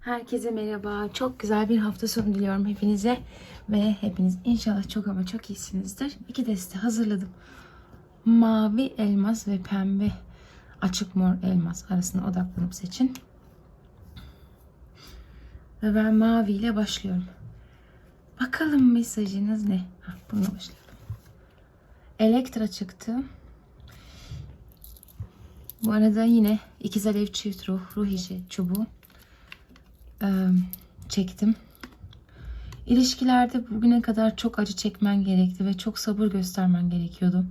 Herkese merhaba. Çok güzel bir hafta sonu diliyorum hepinize. Ve hepiniz inşallah çok ama çok iyisinizdir. İki deste hazırladım. Mavi elmas ve pembe açık mor elmas arasına odaklanıp seçin. Ve ben mavi ile başlıyorum. Bakalım mesajınız ne? Hah, bununla başlayalım. Elektra çıktı. Bu arada yine ikiz alev çift ruh, ruh işi çubuğu e, çektim. İlişkilerde bugüne kadar çok acı çekmen gerekti ve çok sabır göstermen gerekiyordu.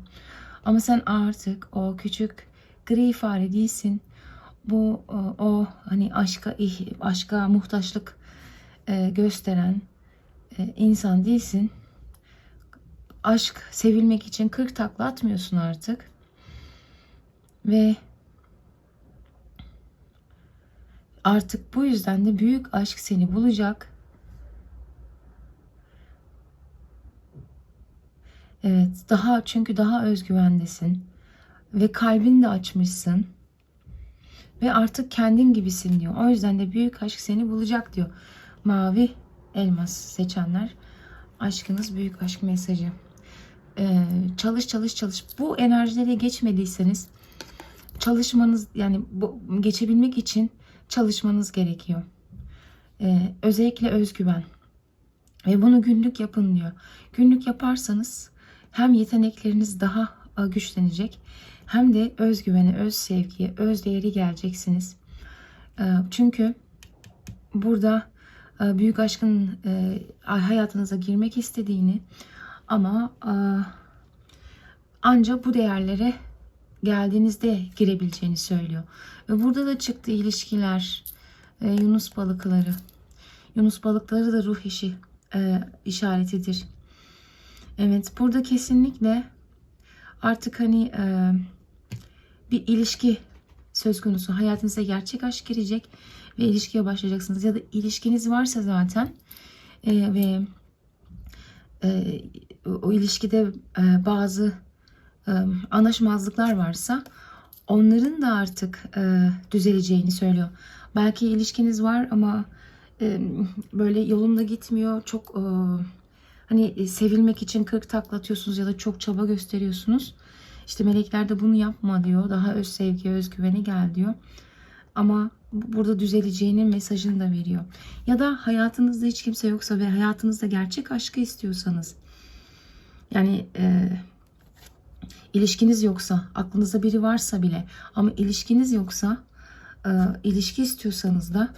Ama sen artık o küçük gri fare değilsin. Bu o, o hani aşka aşka muhtaçlık e, gösteren e, insan değilsin. Aşk sevilmek için 40 takla atmıyorsun artık. Ve Artık bu yüzden de büyük aşk seni bulacak. Evet, daha çünkü daha özgüvendesin ve kalbini de açmışsın. Ve artık kendin gibisin diyor. O yüzden de büyük aşk seni bulacak diyor. Mavi elmas seçenler aşkınız büyük aşk mesajı. Ee, çalış çalış çalış. Bu enerjilere geçmediyseniz çalışmanız yani bu, geçebilmek için çalışmanız gerekiyor. Ee, özellikle özgüven. Ve bunu günlük yapın diyor. Günlük yaparsanız hem yetenekleriniz daha e, güçlenecek hem de özgüvene, öz sevgiye, öz değeri geleceksiniz. Ee, çünkü burada e, büyük aşkın e, hayatınıza girmek istediğini ama ancak bu değerlere geldiğinizde girebileceğini söylüyor. Ve burada da çıktı ilişkiler, e, Yunus balıkları. Yunus balıkları da ruh işi e, işaretidir. Evet burada kesinlikle artık hani e, bir ilişki söz konusu. Hayatınıza gerçek aşk girecek ve ilişkiye başlayacaksınız. Ya da ilişkiniz varsa zaten e, ve e, o ilişkide e, bazı anlaşmazlıklar varsa onların da artık e, düzeleceğini söylüyor. Belki ilişkiniz var ama e, böyle yolunda gitmiyor. Çok e, hani sevilmek için kırk taklatıyorsunuz ya da çok çaba gösteriyorsunuz. İşte melekler de bunu yapma diyor. Daha öz sevgi, özgüvene gel diyor. Ama burada düzeleceğinin mesajını da veriyor. Ya da hayatınızda hiç kimse yoksa ve hayatınızda gerçek aşkı istiyorsanız yani e, ilişkiniz yoksa, aklınızda biri varsa bile ama ilişkiniz yoksa, e, ilişki istiyorsanız da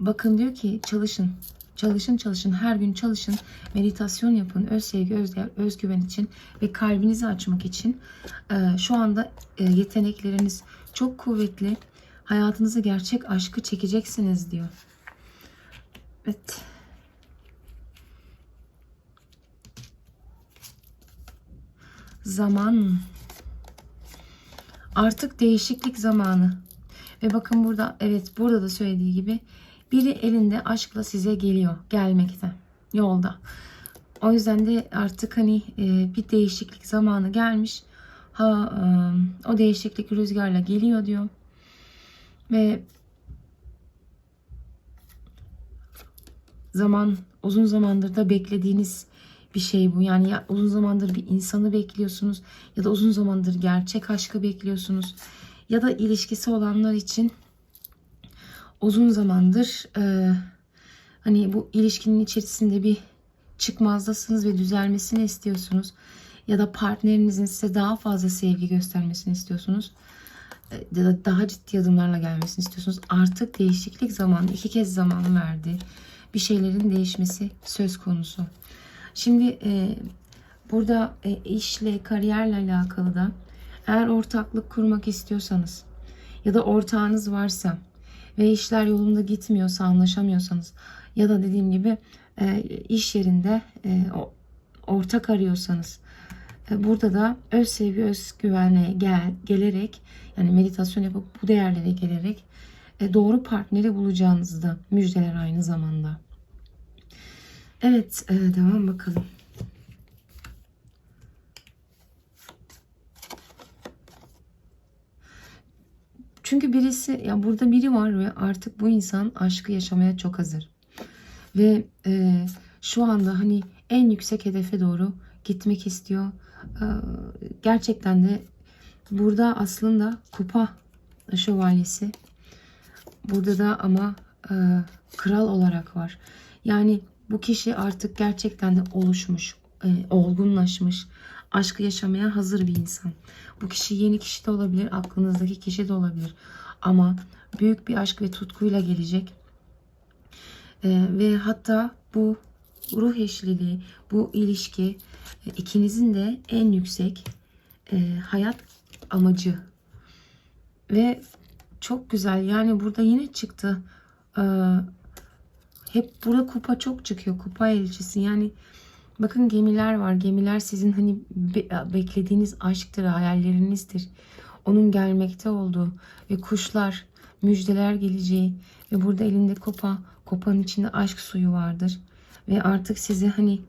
bakın diyor ki çalışın. Çalışın çalışın her gün çalışın meditasyon yapın öz sevgi öz özgüven için ve kalbinizi açmak için e, şu anda e, yetenekleriniz çok kuvvetli hayatınıza gerçek aşkı çekeceksiniz diyor. Evet. Zaman. Artık değişiklik zamanı. Ve bakın burada evet burada da söylediği gibi biri elinde aşkla size geliyor. Gelmekte. Yolda. O yüzden de artık hani e, bir değişiklik zamanı gelmiş. Ha e, o değişiklik rüzgarla geliyor diyor. Ve zaman uzun zamandır da beklediğiniz bir şey bu. Yani ya uzun zamandır bir insanı bekliyorsunuz ya da uzun zamandır gerçek aşkı bekliyorsunuz. Ya da ilişkisi olanlar için uzun zamandır e, hani bu ilişkinin içerisinde bir çıkmazdasınız ve düzelmesini istiyorsunuz. Ya da partnerinizin size daha fazla sevgi göstermesini istiyorsunuz. E, Ya da daha ciddi adımlarla gelmesini istiyorsunuz. Artık değişiklik zamanı iki kez zamanı verdi. Bir şeylerin değişmesi söz konusu. Şimdi e, burada e, işle, kariyerle alakalı da eğer ortaklık kurmak istiyorsanız ya da ortağınız varsa ve işler yolunda gitmiyorsa, anlaşamıyorsanız ya da dediğim gibi e, iş yerinde e, ortak arıyorsanız e, burada da öz sevgi, öz güvene gel, gelerek yani meditasyon yapıp bu değerlere gelerek e, doğru partneri bulacağınızı da müjdeler aynı zamanda. Evet, e, devam bakalım. Çünkü birisi ya burada biri var ve artık bu insan aşkı yaşamaya çok hazır. Ve e, şu anda hani en yüksek hedefe doğru gitmek istiyor. E, gerçekten de burada aslında kupa şövalyesi. Burada da ama e, kral olarak var. Yani bu kişi artık gerçekten de oluşmuş, e, olgunlaşmış, aşkı yaşamaya hazır bir insan. Bu kişi yeni kişi de olabilir, aklınızdaki kişi de olabilir. Ama büyük bir aşk ve tutkuyla gelecek. E, ve hatta bu ruh eşliliği, bu ilişki e, ikinizin de en yüksek e, hayat amacı. Ve çok güzel. Yani burada yine çıktı. Ee, hep burada kupa çok çıkıyor. Kupa elçisi. Yani bakın gemiler var. Gemiler sizin hani be- beklediğiniz aşktır, hayallerinizdir. Onun gelmekte olduğu ve kuşlar, müjdeler geleceği ve burada elinde kopa, kopanın içinde aşk suyu vardır. Ve artık sizi hani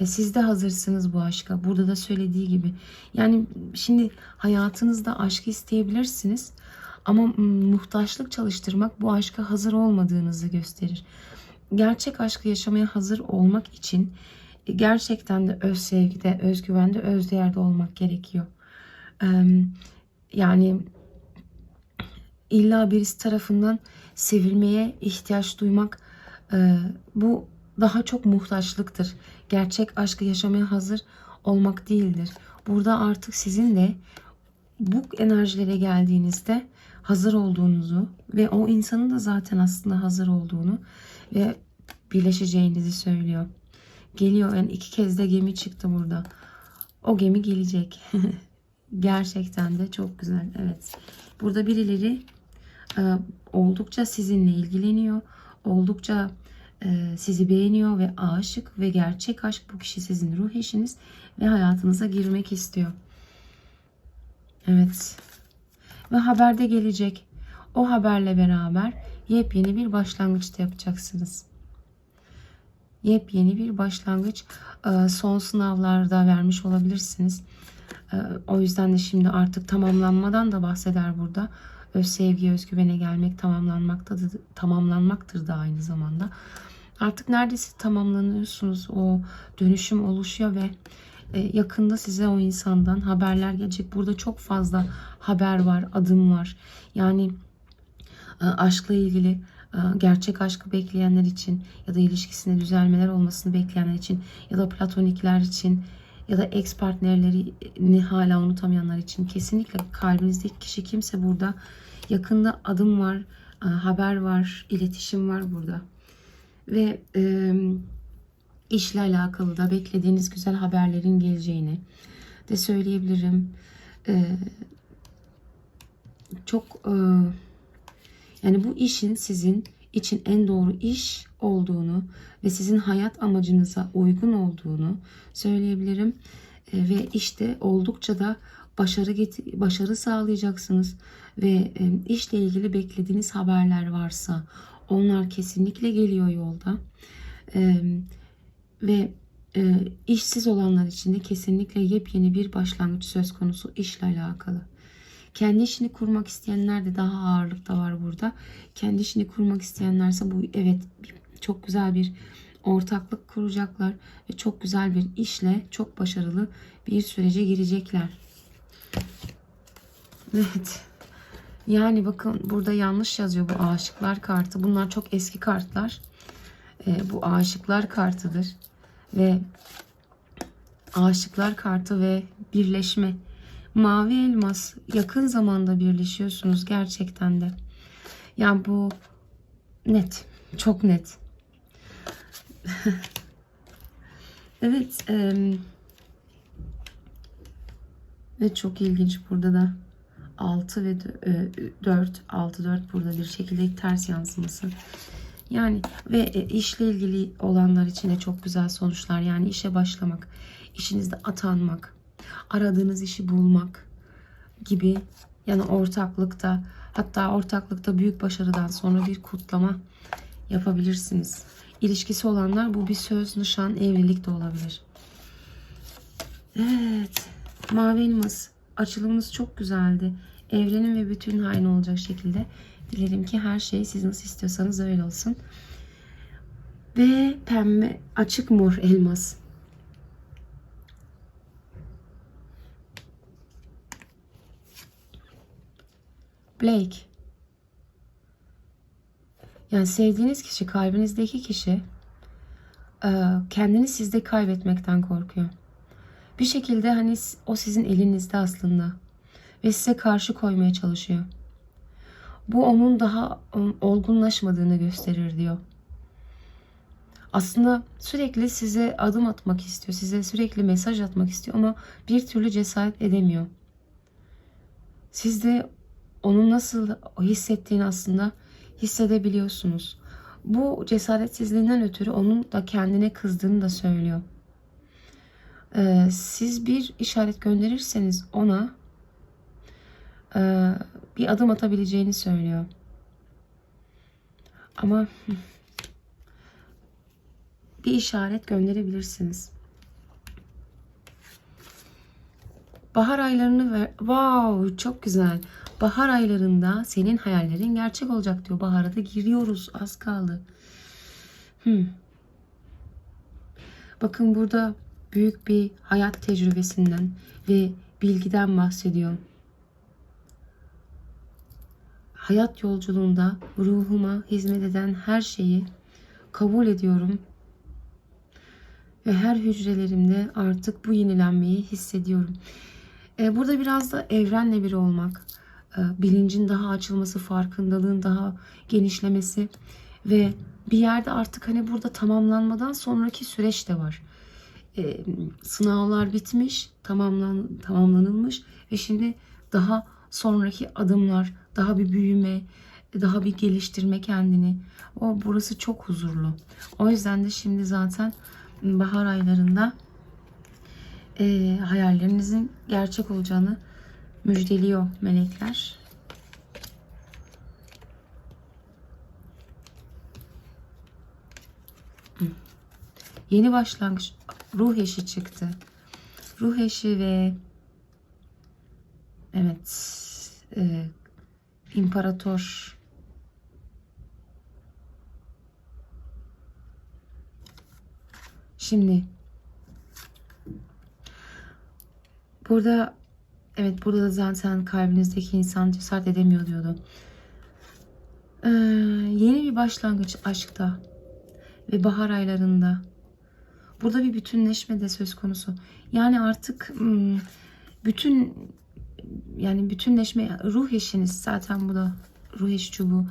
e, siz de hazırsınız bu aşka. Burada da söylediği gibi. Yani şimdi hayatınızda aşkı isteyebilirsiniz. Ama muhtaçlık çalıştırmak bu aşka hazır olmadığınızı gösterir. Gerçek aşkı yaşamaya hazır olmak için e, gerçekten de öz sevgide, özgüvende, özdeğerde olmak gerekiyor. Yani illa birisi tarafından sevilmeye ihtiyaç duymak bu daha çok muhtaçlıktır. Gerçek aşkı yaşamaya hazır olmak değildir. Burada artık sizin de bu enerjilere geldiğinizde hazır olduğunuzu ve o insanın da zaten aslında hazır olduğunu ve birleşeceğinizi söylüyor. Geliyor yani iki kez de gemi çıktı burada. O gemi gelecek. Gerçekten de çok güzel. Evet. Burada birileri e, oldukça sizinle ilgileniyor. Oldukça e, sizi beğeniyor ve aşık ve gerçek aşk bu kişi sizin ruh eşiniz ve hayatınıza girmek istiyor. Evet. Ve haberde gelecek. O haberle beraber yepyeni bir başlangıçta yapacaksınız. Yepyeni bir başlangıç. Ee, Son sınavlarda vermiş olabilirsiniz. Ee, O yüzden de şimdi artık tamamlanmadan da bahseder burada. Öz sevgi, özgüvene gelmek tamamlanmaktadır, tamamlanmaktır da aynı zamanda. Artık neredeyse tamamlanıyorsunuz. O dönüşüm oluşuyor ve e, yakında size o insandan haberler gelecek. Burada çok fazla haber var, adım var. Yani e, aşkla ilgili e, gerçek aşkı bekleyenler için ya da ilişkisinde düzelmeler olmasını bekleyenler için ya da platonikler için ya da ex partnerlerini hala unutamayanlar için kesinlikle kalbinizdeki kişi kimse burada yakında adım var, e, haber var, iletişim var burada. Ve e, işle alakalı da beklediğiniz güzel haberlerin geleceğini de söyleyebilirim. E, çok e, yani bu işin sizin için en doğru iş olduğunu ve sizin hayat amacınıza uygun olduğunu söyleyebilirim. E, ve işte oldukça da başarı get- başarı sağlayacaksınız ve e, işle ilgili beklediğiniz haberler varsa onlar kesinlikle geliyor yolda. E, ve e, işsiz olanlar için de kesinlikle yepyeni bir başlangıç söz konusu işle alakalı. Kendi işini kurmak isteyenler de daha ağırlıkta var burada. Kendi işini kurmak isteyenlerse bu evet çok güzel bir ortaklık kuracaklar ve çok güzel bir işle çok başarılı bir sürece girecekler. Evet. Yani bakın burada yanlış yazıyor bu aşıklar kartı. Bunlar çok eski kartlar. Ee, bu aşıklar kartıdır. Ve aşıklar kartı ve birleşme. Mavi elmas yakın zamanda birleşiyorsunuz gerçekten de. Yani bu net. Çok net. evet. E, ve çok ilginç burada da 6 ve 4 6 4 burada bir şekilde ters yansıması. Yani ve e, işle ilgili olanlar için de çok güzel sonuçlar. Yani işe başlamak, işinizde atanmak, aradığınız işi bulmak gibi yani ortaklıkta hatta ortaklıkta büyük başarıdan sonra bir kutlama yapabilirsiniz. İlişkisi olanlar bu bir söz, nişan, evlilik de olabilir. Evet. Mavi elmas. Açılımınız çok güzeldi. evrenin ve bütün hain olacak şekilde dilerim ki her şey siz nasıl istiyorsanız öyle olsun. Ve pembe açık mor elmas. Blake. Yani sevdiğiniz kişi, kalbinizdeki kişi e, kendini sizde kaybetmekten korkuyor. Bir şekilde hani o sizin elinizde aslında ve size karşı koymaya çalışıyor. Bu onun daha olgunlaşmadığını gösterir diyor. Aslında sürekli size adım atmak istiyor, size sürekli mesaj atmak istiyor ama bir türlü cesaret edemiyor. Siz de onun nasıl hissettiğini aslında hissedebiliyorsunuz. Bu cesaretsizliğinden ötürü onun da kendine kızdığını da söylüyor. Ee, siz bir işaret gönderirseniz ona bir adım atabileceğini söylüyor. Ama bir işaret gönderebilirsiniz. Bahar aylarını ver. Wow, çok güzel. Bahar aylarında senin hayallerin gerçek olacak diyor. Bahara da giriyoruz. Az kaldı. Hmm. Bakın burada büyük bir hayat tecrübesinden ve bilgiden bahsediyor. Hayat yolculuğunda ruhuma hizmet eden her şeyi kabul ediyorum ve her hücrelerimde artık bu yenilenmeyi hissediyorum. Ee, burada biraz da evrenle bir olmak, e, bilincin daha açılması, farkındalığın daha genişlemesi ve bir yerde artık hani burada tamamlanmadan sonraki süreç de var. Ee, sınavlar bitmiş, tamamlan, tamamlanılmış ve şimdi daha sonraki adımlar, daha bir büyüme, daha bir geliştirme kendini. O burası çok huzurlu. O yüzden de şimdi zaten bahar aylarında e, hayallerinizin gerçek olacağını müjdeliyor melekler. Yeni başlangıç ruh eşi çıktı. Ruh eşi ve evet e, imparator Şimdi burada evet burada da zaten kalbinizdeki insan cesaret edemiyor diyordu. Ee, yeni bir başlangıç aşkta ve bahar aylarında. Burada bir bütünleşme de söz konusu. Yani artık hmm, bütün yani bütünleşme ruh eşiniz zaten bu da ruh eşi çubuğu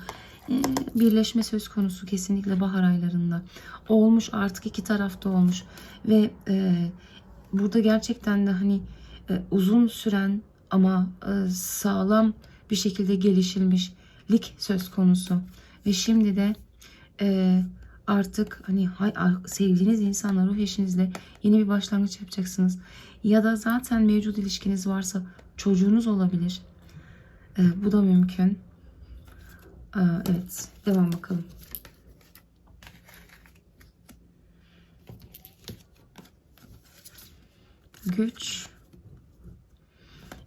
ee, birleşme söz konusu kesinlikle bahar aylarında. Olmuş artık iki tarafta olmuş ve e, burada gerçekten de hani e, uzun süren ama e, sağlam bir şekilde gelişilmişlik söz konusu. Ve şimdi de e, artık hani hay, sevdiğiniz insanla ruh eşinizle yeni bir başlangıç yapacaksınız. Ya da zaten mevcut ilişkiniz varsa çocuğunuz olabilir. E, bu da mümkün. Aa, evet. Devam bakalım. Güç.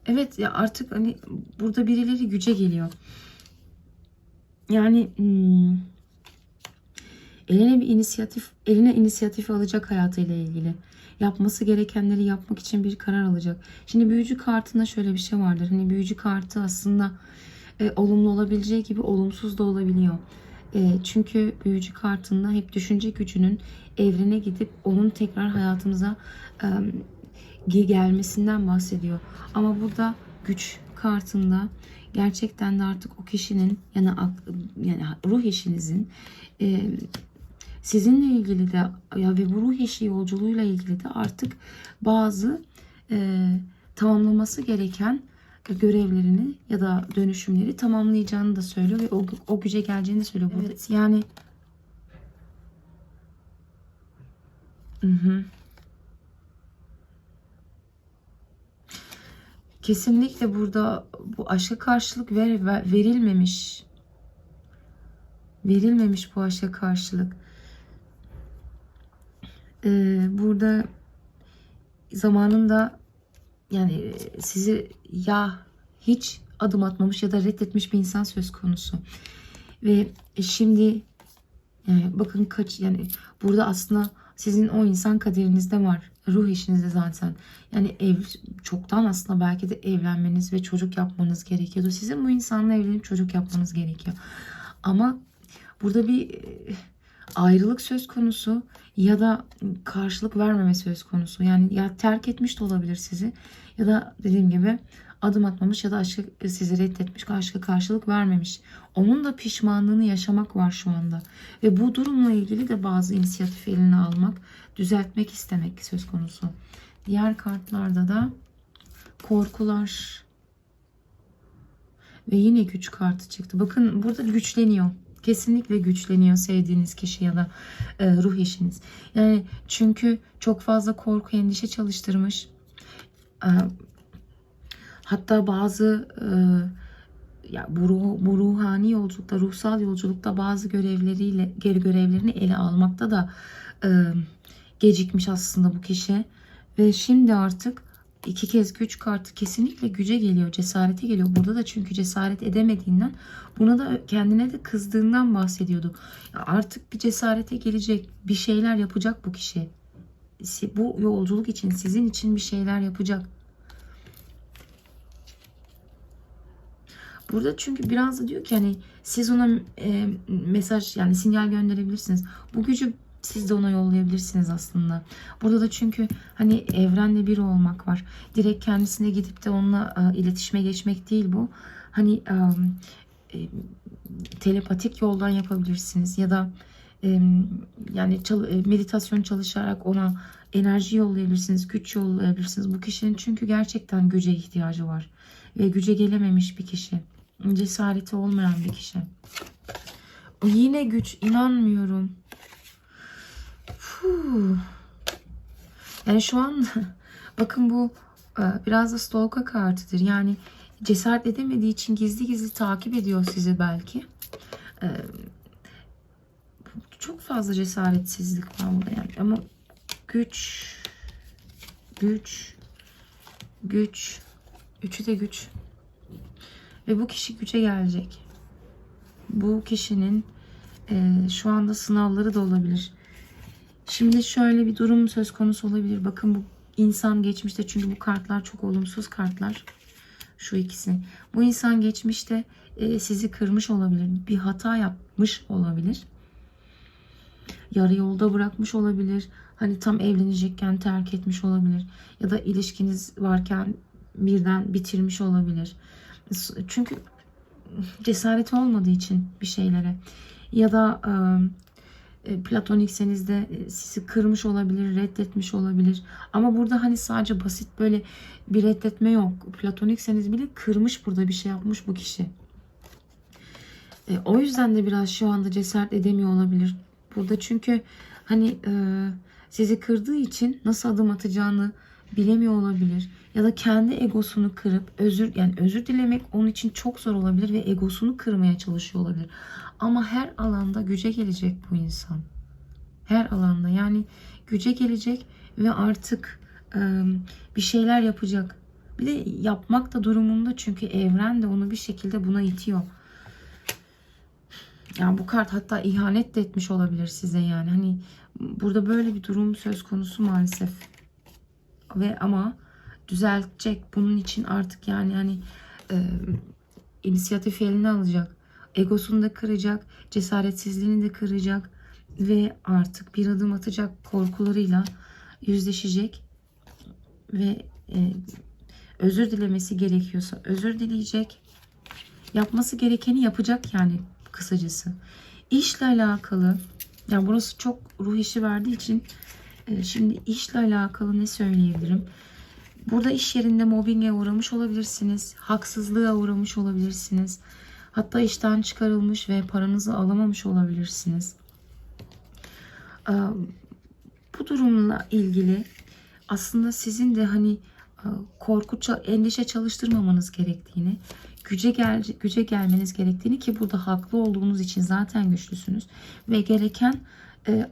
Evet ya artık hani burada birileri güce geliyor. Yani hmm, eline bir inisiyatif, eline inisiyatif alacak hayatıyla ilgili. Yapması gerekenleri yapmak için bir karar alacak. Şimdi büyücü kartında şöyle bir şey vardır. Hani büyücü kartı aslında e, olumlu olabileceği gibi olumsuz da olabiliyor. E, çünkü büyücü kartında hep düşünce gücünün evrene gidip onun tekrar hayatımıza e, gelmesinden bahsediyor. Ama burada güç kartında gerçekten de artık o kişinin yani yani ruh eşinizin e, sizinle ilgili de ya ve bu ruh eşi yolculuğuyla ilgili de artık bazı e, tamamlaması gereken görevlerini ya da dönüşümleri tamamlayacağını da söylüyor ve o, o güce geleceğini söylüyor burada. Evet. Yani hı hı. Kesinlikle burada bu aşka karşılık ver, ver, verilmemiş. Verilmemiş bu aşka karşılık. Ee, burada zamanında yani sizi ya hiç adım atmamış ya da reddetmiş bir insan söz konusu. Ve şimdi yani bakın kaç yani burada aslında sizin o insan kaderinizde var. Ruh işinizde zaten. Yani ev çoktan aslında belki de evlenmeniz ve çocuk yapmanız gerekiyordu. Sizin bu insanla evlenip çocuk yapmanız gerekiyor. Ama burada bir e, ayrılık söz konusu ya da karşılık vermeme söz konusu. Yani ya terk etmiş de olabilir sizi ya da dediğim gibi adım atmamış ya da aşkı sizi reddetmiş, aşka karşılık vermemiş. Onun da pişmanlığını yaşamak var şu anda. Ve bu durumla ilgili de bazı inisiyatif eline almak, düzeltmek istemek söz konusu. Diğer kartlarda da korkular ve yine güç kartı çıktı. Bakın burada güçleniyor. Kesinlikle güçleniyor sevdiğiniz kişi ya da e, ruh eşiniz. Yani çünkü çok fazla korku, endişe çalıştırmış. E, hatta bazı e, ya bu, ruh, bu ruhani yolculukta, ruhsal yolculukta bazı görevleriyle geri görevlerini ele almakta da e, gecikmiş aslında bu kişi. Ve şimdi artık iki kez güç kartı kesinlikle güce geliyor, cesarete geliyor. Burada da çünkü cesaret edemediğinden buna da kendine de kızdığından bahsediyordu. Artık bir cesarete gelecek, bir şeyler yapacak bu kişi. Bu yolculuk için, sizin için bir şeyler yapacak. Burada çünkü biraz da diyor ki hani siz ona e, mesaj yani sinyal gönderebilirsiniz. Bu gücü siz de ona yollayabilirsiniz aslında. Burada da çünkü hani evrenle bir olmak var. Direkt kendisine gidip de onunla e, iletişime geçmek değil bu. Hani e, e, telepatik yoldan yapabilirsiniz ya da e, yani çal, e, meditasyon çalışarak ona enerji yollayabilirsiniz, güç yollayabilirsiniz. Bu kişinin çünkü gerçekten güce ihtiyacı var ve güce gelememiş bir kişi. Cesareti olmayan bir kişi. Yine güç inanmıyorum. Yani şu an bakın bu e, biraz da stalker kartıdır. Yani cesaret edemediği için gizli gizli takip ediyor sizi belki. E, çok fazla cesaretsizlik var burada yani. Ama güç güç güç üçü de güç. Ve bu kişi güce gelecek. Bu kişinin e, şu anda sınavları da olabilir. Şimdi şöyle bir durum söz konusu olabilir. Bakın bu insan geçmişte çünkü bu kartlar çok olumsuz kartlar. Şu ikisi. Bu insan geçmişte e, sizi kırmış olabilir. Bir hata yapmış olabilir. Yarı yolda bırakmış olabilir. Hani tam evlenecekken terk etmiş olabilir. Ya da ilişkiniz varken birden bitirmiş olabilir. Çünkü cesareti olmadığı için bir şeylere ya da e, platonikseniz de e, sizi kırmış olabilir, reddetmiş olabilir. Ama burada hani sadece basit böyle bir reddetme yok. Platonikseniz bile kırmış burada bir şey yapmış bu kişi. E, o yüzden de biraz şu anda cesaret edemiyor olabilir. Burada çünkü hani e, sizi kırdığı için nasıl adım atacağını bilemiyor olabilir ya da kendi egosunu kırıp özür yani özür dilemek onun için çok zor olabilir ve egosunu kırmaya çalışıyor olabilir. Ama her alanda güce gelecek bu insan. Her alanda yani güce gelecek ve artık bir şeyler yapacak. Bir de yapmak da durumunda çünkü evren de onu bir şekilde buna itiyor. Yani bu kart hatta ihanet de etmiş olabilir size yani. Hani burada böyle bir durum söz konusu maalesef. Ve ama düzeltecek. Bunun için artık yani hani e, inisiyatif eline alacak. Egosunu da kıracak. Cesaretsizliğini de kıracak. Ve artık bir adım atacak korkularıyla yüzleşecek. Ve e, özür dilemesi gerekiyorsa özür dileyecek. Yapması gerekeni yapacak yani kısacası. İşle alakalı yani burası çok ruh işi verdiği için e, şimdi işle alakalı ne söyleyebilirim? Burada iş yerinde mobbinge uğramış olabilirsiniz. Haksızlığa uğramış olabilirsiniz. Hatta işten çıkarılmış ve paranızı alamamış olabilirsiniz. Bu durumla ilgili aslında sizin de hani korku, endişe çalıştırmamanız gerektiğini, güce gel güce gelmeniz gerektiğini ki burada haklı olduğunuz için zaten güçlüsünüz ve gereken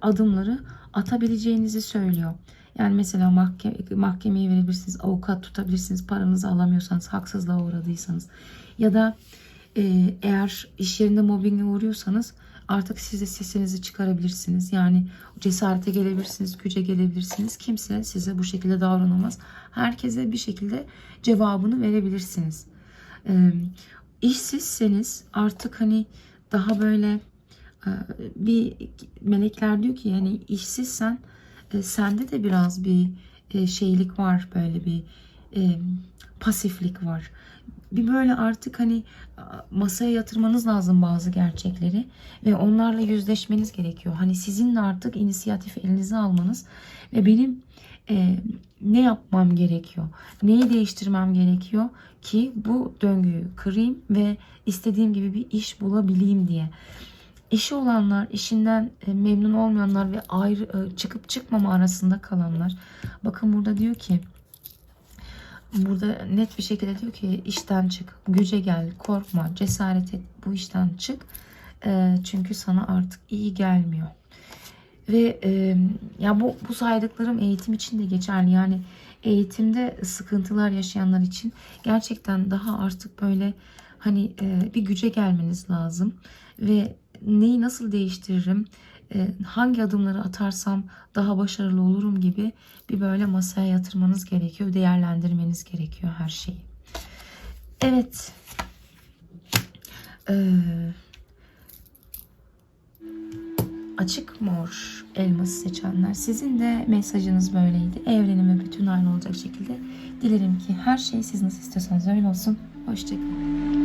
adımları atabileceğinizi söylüyor. Yani mesela mahkeme, mahkemeye verebilirsiniz, avukat tutabilirsiniz, paranızı alamıyorsanız, haksızlığa uğradıysanız. Ya da e, eğer iş yerinde mobbinge uğruyorsanız artık siz de sesinizi çıkarabilirsiniz. Yani cesarete gelebilirsiniz, güce gelebilirsiniz. Kimse size bu şekilde davranamaz. Herkese bir şekilde cevabını verebilirsiniz. E, işsizseniz artık hani daha böyle e, bir melekler diyor ki yani işsizsen e, sende de biraz bir e, şeylik var böyle bir e, pasiflik var. Bir böyle artık hani masaya yatırmanız lazım bazı gerçekleri ve onlarla yüzleşmeniz gerekiyor. Hani sizin de artık inisiyatif elinize almanız ve benim e, ne yapmam gerekiyor? Neyi değiştirmem gerekiyor ki bu döngüyü kırayım ve istediğim gibi bir iş bulabileyim diye. İşi olanlar, işinden e, memnun olmayanlar ve ayrı e, çıkıp çıkmama arasında kalanlar. Bakın burada diyor ki burada net bir şekilde diyor ki işten çık, güce gel, korkma, cesaret et, bu işten çık. E, çünkü sana artık iyi gelmiyor. Ve ya bu bu saydıklarım eğitim için de geçerli. Yani eğitimde sıkıntılar yaşayanlar için gerçekten daha artık böyle hani bir güce gelmeniz lazım ve neyi nasıl değiştiririm, e, hangi adımları atarsam daha başarılı olurum gibi bir böyle masaya yatırmanız gerekiyor, değerlendirmeniz gerekiyor her şeyi. Evet. Ee, açık mor elması seçenler. Sizin de mesajınız böyleydi. Evrenime bütün aynı olacak şekilde. Dilerim ki her şey siz nasıl istiyorsanız öyle olsun. Hoşçakalın.